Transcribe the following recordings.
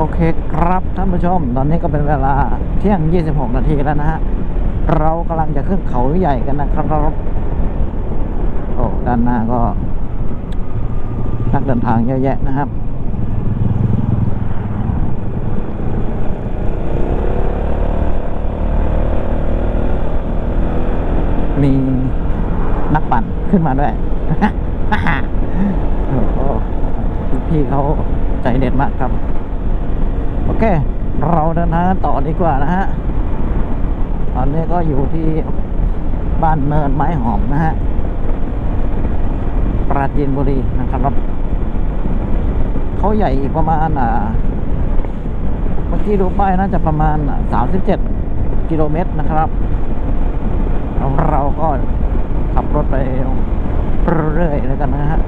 โอเคครับท่านผู้ชม ตอนนี้ก็เป็นเวลาเที่ยง 26 นาทีแล้วนะฮะ เรากำลังจะขึ้นเขาใหญ่กันนะครับโอ้ด้านหน้าก็ นักเดินทางเยอะแยะนะครับมีนักปั่นขึ้นมาด้วยพี่เขาใจเด็ดมากครับ อเค เราเดินทางกันต่อดีกว่านะฮะ ตอนนี้ก็อยู่ที่บ้านเนินไม้หอมนะฮะ ปราจีนบุรีนะครับ เขาใหญ่อีกประมาณอ่า เมื่อกี้ดูป้ายน่าจะประมาณสามสิบเจ็ดกิโลเมตรนะครับ เราก็ขับรถไปเรื่อยๆแล้วกันนะฮะ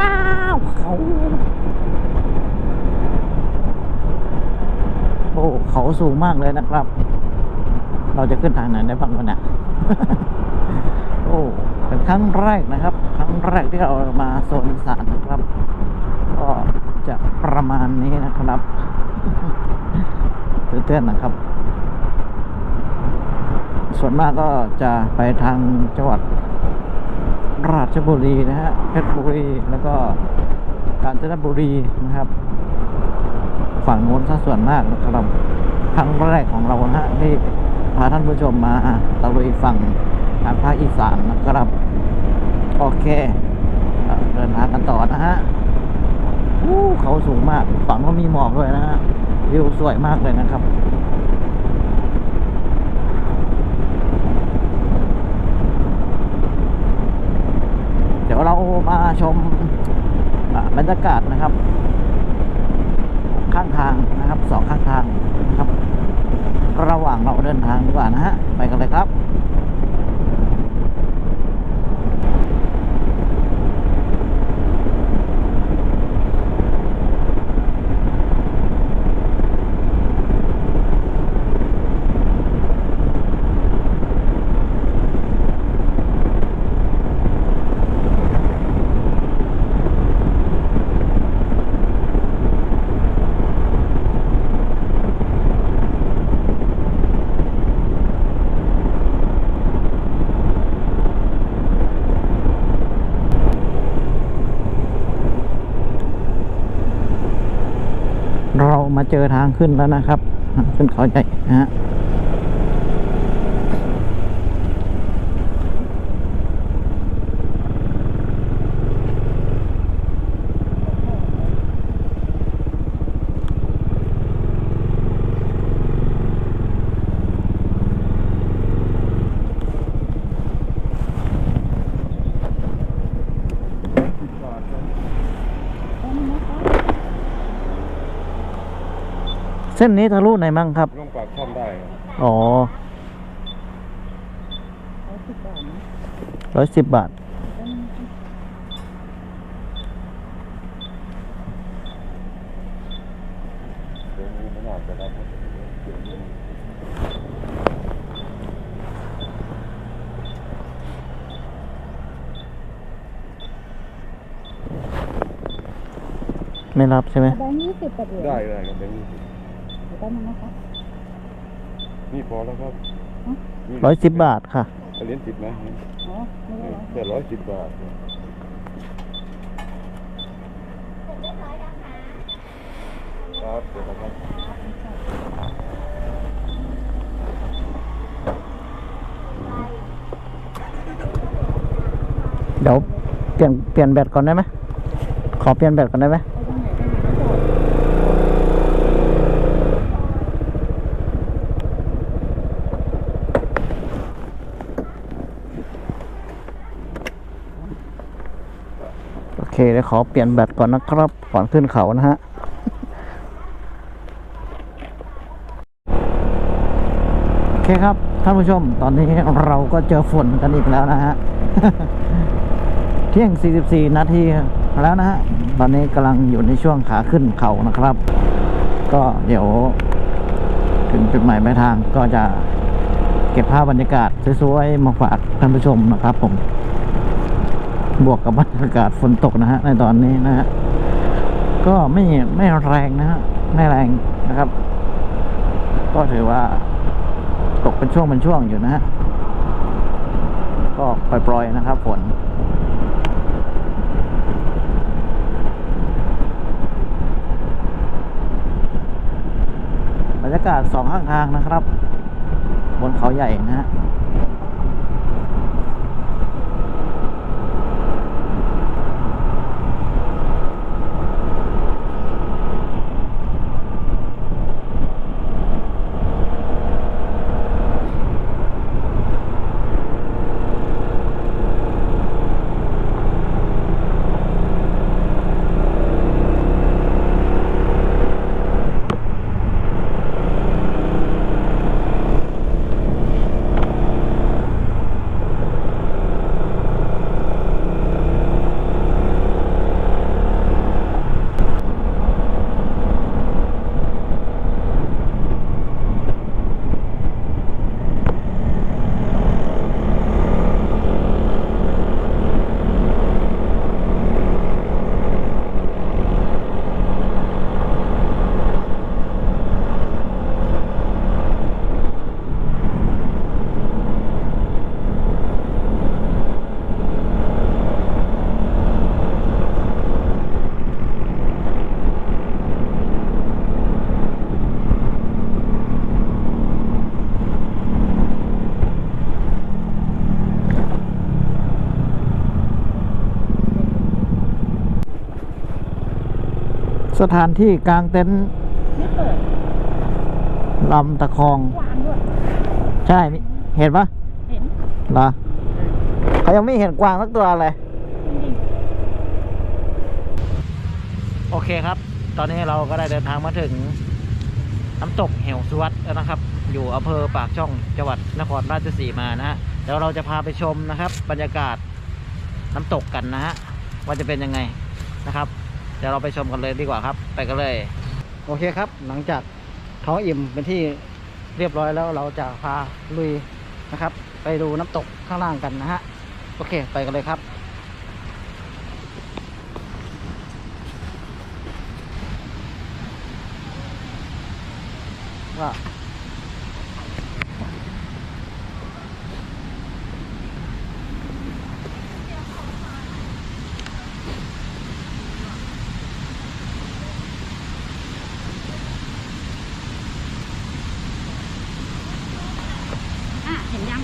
ว้าวเขาโอ้เขา สูงมากเลยนะครับ เราจะขึ้นทางไหนได้บ้างวะเนี่ยโอ้เป็นครั้งแรกนะครับ ครั้งแรกที่เรามาโซนอีสานนะครับ ก็จะประมาณนี้นะครับตื่นเต้นนะครับ ส่วนมากก็จะไปทางจังหวัดราชบุรีนะฮะเพชรบุรีแล้วก็กาญจนบุรีนะครับ ฝั่งโน้นซะส่วนมากนะครับ ครั้งแรกของเราฮะที่พาท่านผู้ชมมาตะลุยฝั่งทางภาคอีสานนะครับ โอเคเอ่เดินทางกันต่อนะฮะอู้เขาสูงมากฝั่งก็มีหมอกด้วยนะฮะวิวสวยมากเลยนะครับเดี๋ยวเรามาชมบรรยากาศนะครับ ข้างทางนะครับสองข้างทางนะครับ ระหว่างเราเดินทางดีกว่านะฮะ ไปกันเลยครับ เรามาเจอทางขึ้นแล้วนะครับ ขึ้นเขาใหญ่นะฮะ เส้นนี้ทะลุไหนมั่งครับ ลงปากช่องได้ครับอ๋อร้อยสิบบาทเดี๋ยวนี้ไม่น่าจะรับไม่รับใช่ไหม แบงค์ยี่สิบกับเหรียญ ได้ได้ครับเป็นยี่สิบเดี๋ยวแป๊บนึงนะคะนี่พอแล้วครับนี่ร้อยสิบบาทค่ะ เหรียญสิบนะอ๋อไม่ได้เหรอแค่ร้อยสิบบาทครับเดี๋ยวนะครับเดี๋ยวเปลี่ยนเปลี่ยนแบตก่อนได้ไหมขอเปลี่ยนแบตก่อนได้ไหม ไปตรงไหนไปไหนก็จอด โอ เคเดี๋ยวขอเปลี่ยนแบตก่อนนะครับ ก่อนขึ้นเขานะฮะโอเคครับท่านผู้ชม ตอนนี้เราก็เจอฝนกันอีกแล้วนะฮะเที่ยง 44 นาทีแล้วนะฮะ ตอนนี้กำลังอยู่ในช่วงขาขึ้นเขานะครับ ก็เดี๋ยวถึงจุดหมายปลายทางก็จะเก็บภาพบรรยากาศสวยๆมาฝากท่านผู้ชมนะครับผม บวกกับบรรยากาศฝนตกนะฮะในตอนนี้นะฮะก็ไม่ไม่แรงนะฮะไม่แรงนะครับ ก็ถือว่า ตกเป็นช่วงเป็นช่วงอยู่นะฮะก็ปล่อยๆนะครับฝนบรรยากาศสองข้างทางนะครับ บนเขาใหญ่นะฮะ สถานที่กลางเต็นท์ไม่เปิดลำตะคอง วางด้วยใช่นี่เห็นปะเห็นเหรอเขายังไม่เห็นกวางสักตัวเลย จริงโอเคครับ ตอนนี้เราก็ได้เดินทางมาถึง น้ำตกเหวสุวัสด์แล้วนะครับ อยู่อำเภอปากช่องจังหวัดนครราชสีมานะฮะเดี๋ยวเราจะพาไปชมนะครับ บรรยากาศน้ำตกกันนะฮะว่าจะเป็นยังไงนะครับ เดี๋ยวเราไปชมกันเลยดีกว่าครับ ไปกันเลย โอเคครับ หลังจากท้องอิ่มเป็นที่เรียบร้อยแล้วเราจะพาลุยนะครับ ไปดูน้ำตกข้างล่างกันนะฮะ โอเค ไปกันเลยครับว่า อะ เห็นยัง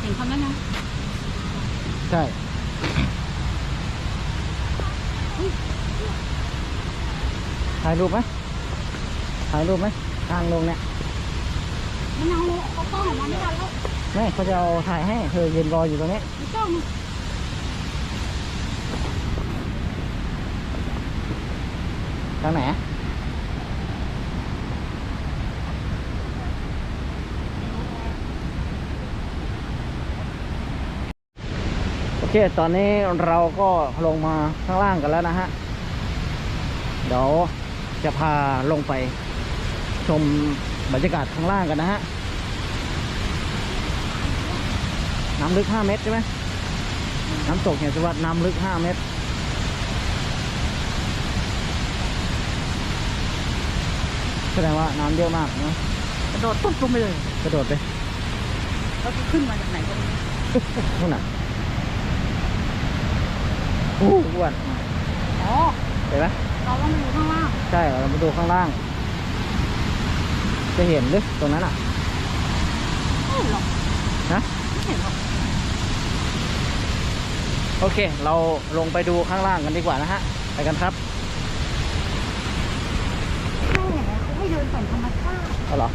เห็นเขาแล้วนะ ใช่ ถ่ายรูปไหมถ่ายรูปไหมทางลงเนี่ยมันเอาเขากล้องออกมาไม่ทันแล้วไม่เขาจะเอาถ่ายให้เธอยืนรออยู่ตรงนี้มีกล้องทางไหนโอเค ตอนนี้เราก็ลงมาข้างล่างกันแล้วนะฮะ เดี๋ยว จะพาลงไปชมบรรยากาศข้างล่างกันนะฮะ น้ำลึก 5 เมตรใช่ไหมน้ำตกเหวสุวัสดน้ำลึก 5 เมตร แสดงว่าน้ำเยอะมากนะกระโดดตุ๊บลงไปเลย กระโดดไปเราจะขึ้นมาจากไหนก็ไม่รู้นู่นน่ะโอ้อ้วนอ๋อเห็นไหม เราต้องไปดูข้างล่างใช่เรามาดูข้างล่าง จะเห็นหรือตรงนั้นอะไม่เห็นหรอกฮะไม่เห็นหรอกโอเค เราลงไปดูข้างล่างกันดีกว่านะฮะ ไปกันครับไม่เห็นเขาให้เดินผ่านธรรมชาติเอาเหรอ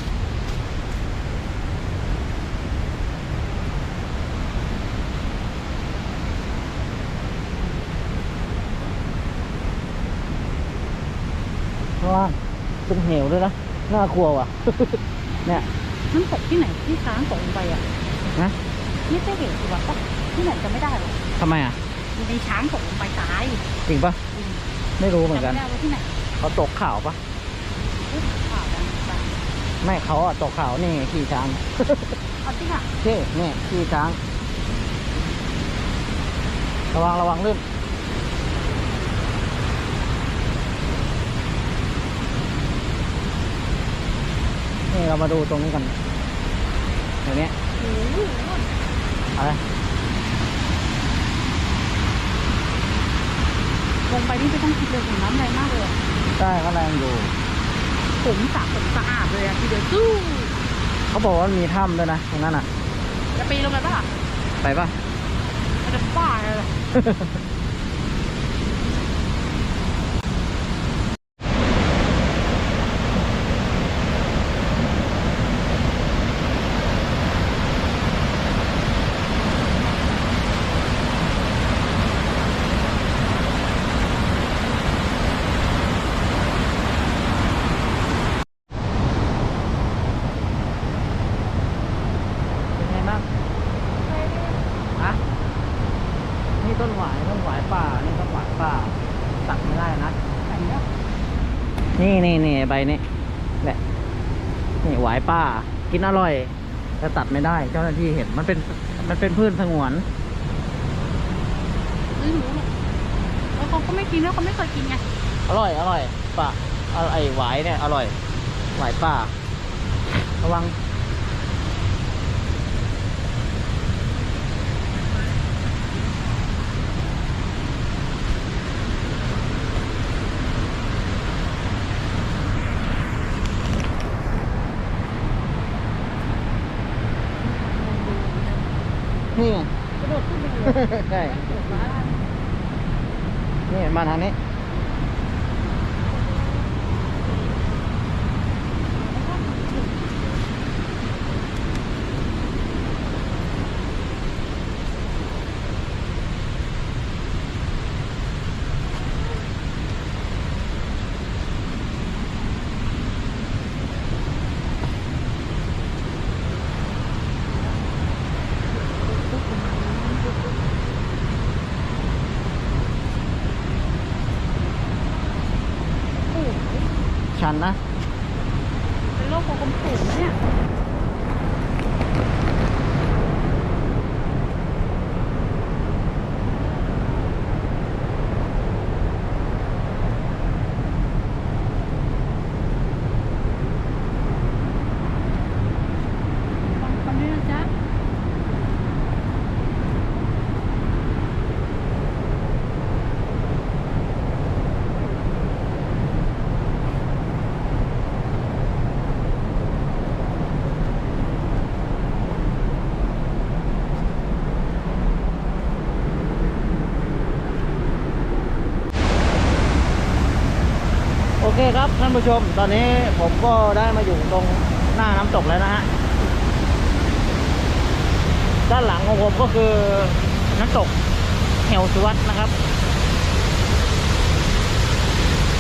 างล่างเป็นเหวด้วยนะน่ากลัวว่ะ เนี่ยน้ำตกที่ไหนที่ช้างตกลงไปอะนะไม่ใช่เหตุวัดปะที่ไหนจะไม่ได้หรอกทำไมอะมีในช้างตกลงไปตายจริงปะไม่รู้เหมือนกันจำไม่ได้ว่าที่ไหนเขาตกข่าวปะอุ๊ยข่าวดังไปไม่เขาอะตกข่าวนี่ขี่ช้าง เอาที่ค่ะ เท่เนี่ยขี่ช้าง ระวังระวังลื่น นี่เรามาดูตรงนี้กันตรงเนี้ยโอ้โหอะไรลงไปนี่ไม่ต้องคิดเลยถึงน้ำแรงมากเลยอะใช่เขาแรงอยู่ผมสระผมสะอาดเลยอะทีเดียวสู้เขาบอกว่ามีถ้ำด้วยนะตรงนั้นอะจะปีนลงไปปะล่ะไปปะมันจะบ้าเลยเหรอ เป็นไงบ้างฮะนี่ต้นหวายต้นหวายป่า นี่ต้นหวายป่า ตัดไม่ได้นะ ไหนเนี่ย นี่นี่นี่ใบนี้แหละนี่หวายป่ากินอร่อยแต่ตัดไม่ได้ เจ้าหน้าที่เห็นมันเป็นมันเป็นพืชสงวนไม่รู้หรอกแล้วเขาก็ไม่กินแล้วเขาไม่เคยกินไงอร่อยอร่อยป่าเอาไอ้หวายเนี่ยอร่อยหวายป่าระวัง นี่ไง กระโดดขึ้นไปเลย ใช่ นี่มาทางนี้ ชันนะ เป็นโรคความสูงนะเนี่ย ฟังคนนี้นะจ๊ะ โอเคครับท่านผู้ชม ตอนนี้ผมก็ได้มาอยู่ตรงหน้าน้ำตกแล้วนะฮะ ด้านหลังของผมก็คือน้ำตกเหวสุวัตนะครับ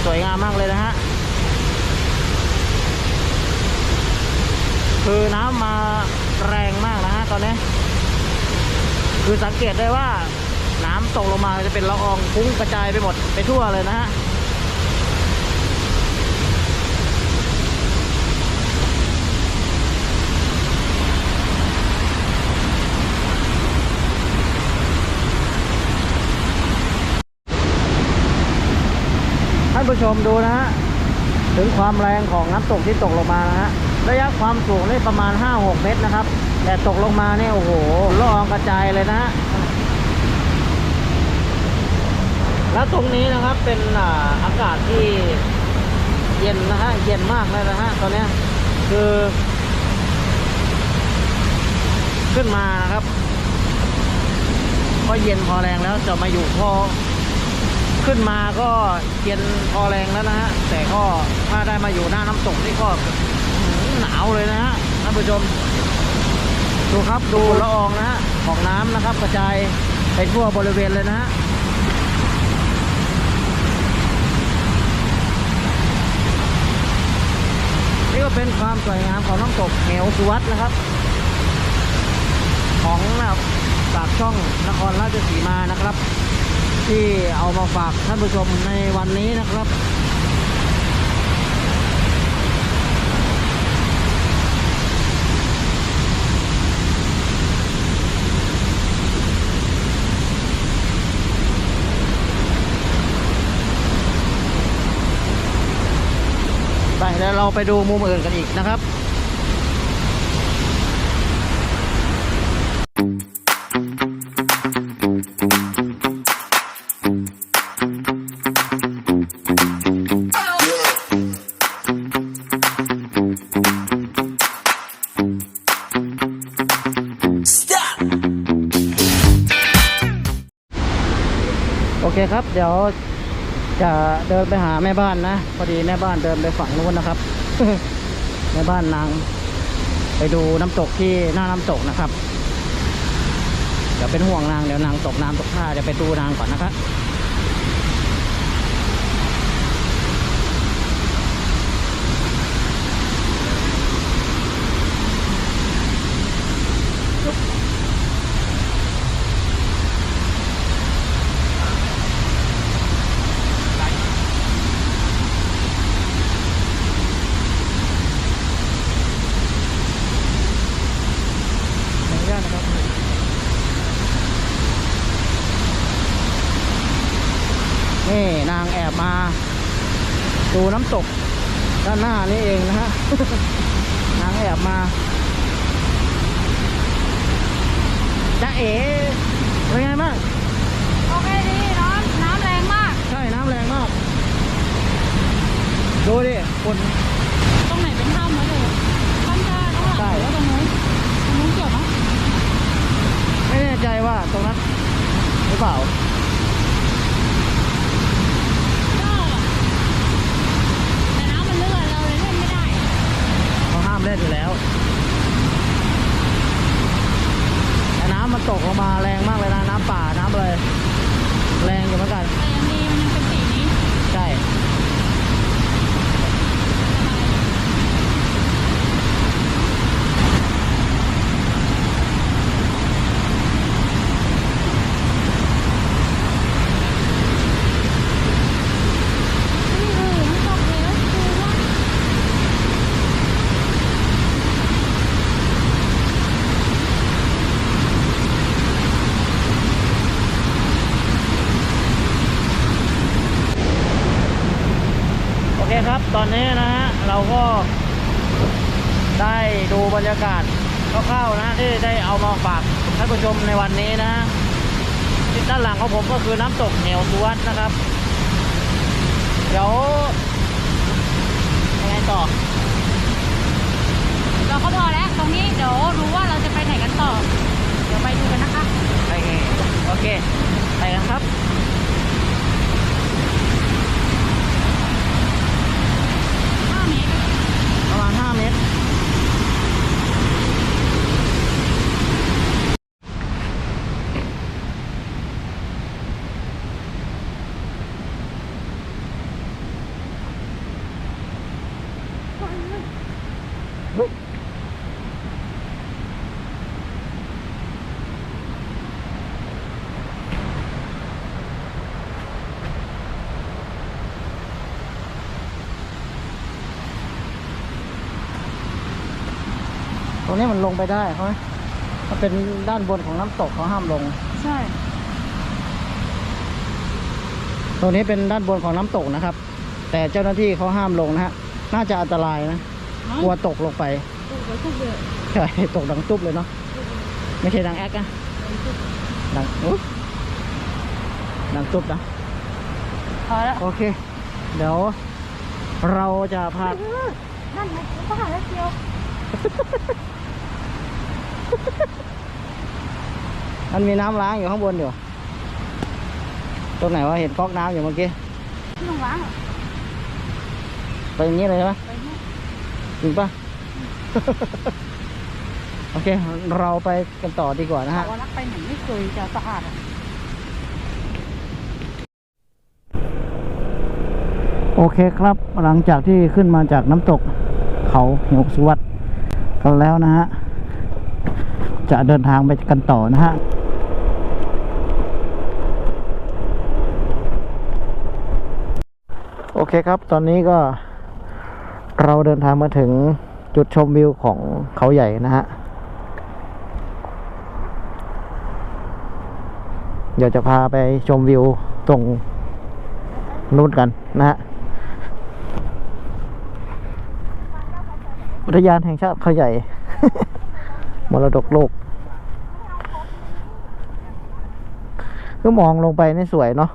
สวยงามมากเลยนะฮะ คือน้ำมาแรงมากนะฮะตอนนี้ คือสังเกตได้ว่าน้ำตกลงมาจะเป็นละอองฟุ้งกระจายไปหมดไปทั่วเลยนะฮะ ผู้ชมดูนะฮะถึงความแรงของน้ำตกที่ตกลงมานะฮะระยะความสูงนี่ประมาณ 5-6 เมตรนะครับ แต่ตกลงมาเนี่ยโอ้โหละอองกระจายเลยนะฮะแล้วตรงนี้นะครับเป็นอากาศที่เย็นนะฮะเย็นมากเลยนะฮะตอนนี้คือ ขึ้นมานะครับ ก็เย็นพอแรงแล้วจะมาอยู่พอ ขึ้นมาก็เย็นพอแรงแล้วนะฮะ แต่ก็ถ้าได้มาอยู่หน้าน้ำตกนี่ก็หนาวเลยนะฮะท่านผู้ชม ดูครับดูละอองนะฮะของน้ำนะครับ กระจายไปทั่วบริเวณเลยนะฮะนี่ก็เป็นความสวยงามของน้ำตกเหวสุวัตนะครับ ของนะครับปากช่องนครราชสีมานะครับ ที่เอามาฝากท่านผู้ชมในวันนี้นะครับ ไปแล้วเราไปดูมุมอื่นกันอีกนะครับ เดี๋ยวจะเดินไปหาแม่บ้านนะ พอดีแม่บ้านเดินไปฝั่งนู้นนะครับ แม่บ้านนาง ไปดูน้ำตกที่หน้าน้ำตกนะครับ เดี๋ยวเป็นห่วงนางเดี๋ยวนางตกน้ำตกท่าเดี๋ยวไปดูนางก่อนนะครับ ขออนุญาตนะครับ นี่นางแอบมา ดูน้ำตกด้านหน้านี่เองนะฮะนางแอบมาจ้าเอ๋เป็นไงบ้างโอเคดีน้ำน้ำแรงมาก ใช่น้ำแรงมาก ดูดิคนตรงไหนเป็นถ้ำวะเดี๋ยวถ้ำจะข้างหลังหรือว่าตรงนู้นตรงนู้นเกี่ยวไหมไม่แน่ใจว่าตรงนั้นหรือเปล่า ก็แต่น้ำมันเลื่อนเราเลยเล่นไม่ได้ น่นอยู่แล้วแต่น้ำมันตกลงมาแรงมากเลยนะน้ำป่าน้ำเลย แรงอยู่เหมือนกันแรงดีมันยัง ใช่ นี่เออมันตกแล้วดูว่า โอเคครับ ต อนนี้นะฮะเราก็ได้ดูบรรยากาศคร่าวๆนะที่ได้เอามาฝากท่านผู้ชมในวันนี้นะที่ด้านหลังของผมก็คือน้ำตกเหนียวสุวัดนะครับ เดี๋ยวยังไงต่อ เราก็พอแล้วตรงนี้เดี๋ยวรู้ว่าเราจะไปไหนกันต่อ เดี๋ยวไปดูกันนะคะ โอเคโอเคไปกันครับ ห้าเมตร ประมาณ 5 เมตร ต รงนี้มันลงไปได้เขาไหมมันเป็นด้านบนของน้ำตกเขาห้ามลง ใช่ ตรงนี้เป็นด้านบนของน้ำตกนะครับ แต่เจ้าหน้าที่เขาห้ามลงนะฮะ น่าจะอันตรายนะ กลัวตกลงไปดูไว้ทุกเดือนใช่ตกดังตุ๊บเลยเนาะ ไม่ใช่ดังแอ๊กนะดังอุ๊ยดังตุ๊บนะ พอแล้ว โอเค เดี๋ยวเราจะพานั่นไงก็หาแล้วเดียว มันมีน้ำล้างอยู่ข้างบนอยู่ตรงไหนวะเห็นก๊อกน้ำอยู่เมื่อกี้ที่โรงล้างเหรอไปอย่างนี้เลยใช่ไหมไปเนี่ยจริงปะ โอเค เราไปกันต่อดีกว่านะฮะว่ารักไปไหนไม่เคยจะสะอาดอะโอเคครับหลังจากที่ขึ้นมาจากน้ำตกเขาเหวสุวัตกันแล้วนะฮะ จะเดินทางไปกันต่อนะฮะโอเคครับ ตอนนี้ก็เราเดินทางมาถึงจุดชมวิวของเขาใหญ่นะฮะ เดี๋ยวจะพาไปชมวิวตรงนู้นกันนะฮะ อุทยานแห่งชาติเขาใหญ่ มรดกโลก ก็มองลงไปนี่สวยเนาะ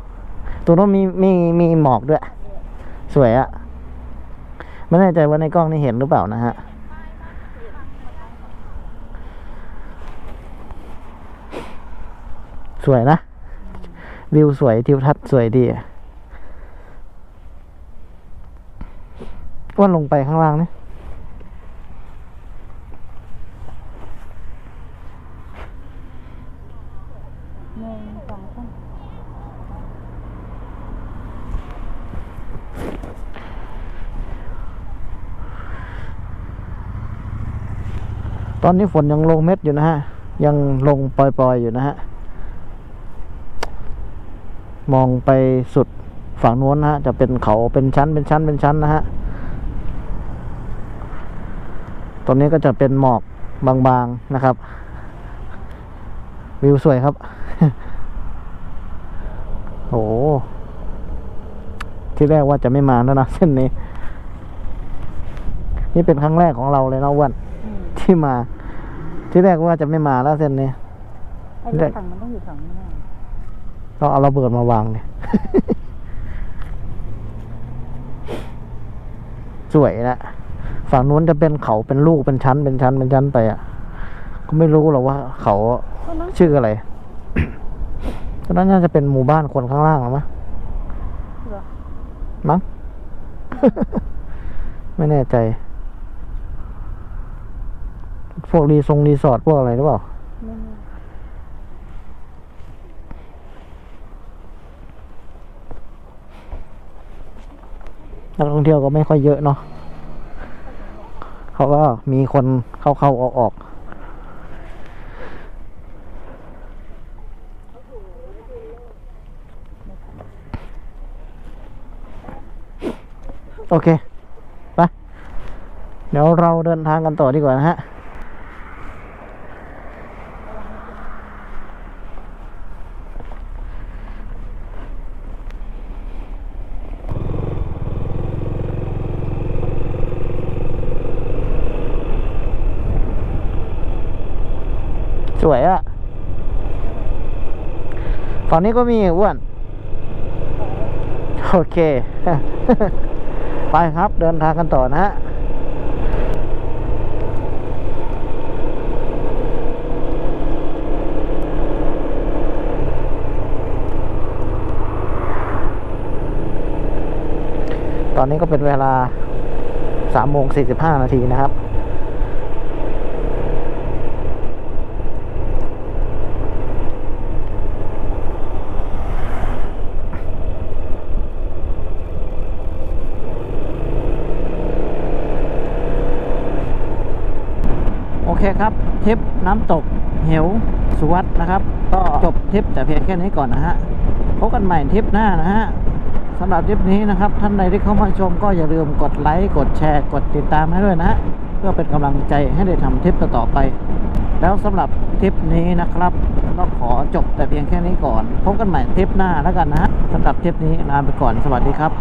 ตรงนู้นมีมีมีหมอกด้วย สวยอะไม่แน่ใจว่าในกล้องนี่เห็นหรือเปล่านะฮะสวยนะ วิวสวยทิวทัศน์สวยดีอะว่าลงไปข้างล่างนี่ หนึ่งสองสาม ตอนนี้ฝนยังลงเม็ดอยู่นะฮะ ยังลงปล่อยๆอยู่นะฮะ มองไปสุดฝั่งนู้นนะฮะ จะเป็นเขาเป็นชั้นเป็นชั้นเป็นชั้นนะฮะ ตอนนี้ก็จะเป็นหมอกบางๆนะครับ วิวสวยครับ โอ้โหที่แรกว่าจะไม่มาแล้วนะเส้นนี้ นี่เป็นครั้งแรกของเราเลยนะอ้วันอืมที่มา ที่แรกว่าจะไม่มาแล้วเส้นนี้ไอ้ได้ถังมันต้องอยู่ถังนี้ต้องเอาระเบิดมาวางเนี่ย สวยนะ ฝั่งนู้นจะเป็นเขาเป็นลูกเป็นชั้น เป็นชั้นเป็นชั้นไปอะ ก็ไม่รู้หรอกว่าเขาก็นั่งชื่ออะไรตอนนั้นน่าจะเป็นหมู่บ้านคนข้างล่างหรือมั้งเหรอมั้ง ไม่แน่ใจ พวกรีทรงรีสอร์ทพวกอะไรหรือเปล่าน,นักท่องเที่ยวก็ไม่ค่อยเยอะเนาะเขาก็มีคนเข้าเข้าออกออกโอเค ไป เดี๋ยวเราเดินทางกันต่อดีกว่านะฮะ สวยอะ ฝั่งนี้ก็มีอ้วนโอเค ไปครับเดินทางกันต่อนะฮะตอนนี้ก็เป็นเวลา3โมง45 นาทีนะครับ คครับทริปน้ำตกเหวสุวัสดนะครับ ก็จบทริปแต่เพียงแค่นี้ก่อนนะฮะพบกันใหม่ทริปหน้านะฮะสำหรับทริปนี้นะครับ ท่านใดที่เข้ามาชมก็อย่าลืมกดไลค์กดแชร์ กดติดตามให้ด้วยนะฮะเพื่อเป็นกำลังใจให้ได้ทำทริปต่อๆไป แล้วสำหรับทริปนี้นะครับก็ขอจบแต่เพียงแค่นี้ก่อน พบกันใหม่ทริปหน้าแล้วกันนะฮะสำหรับทริปนี้ลาไปก่อนสวัสดีครับ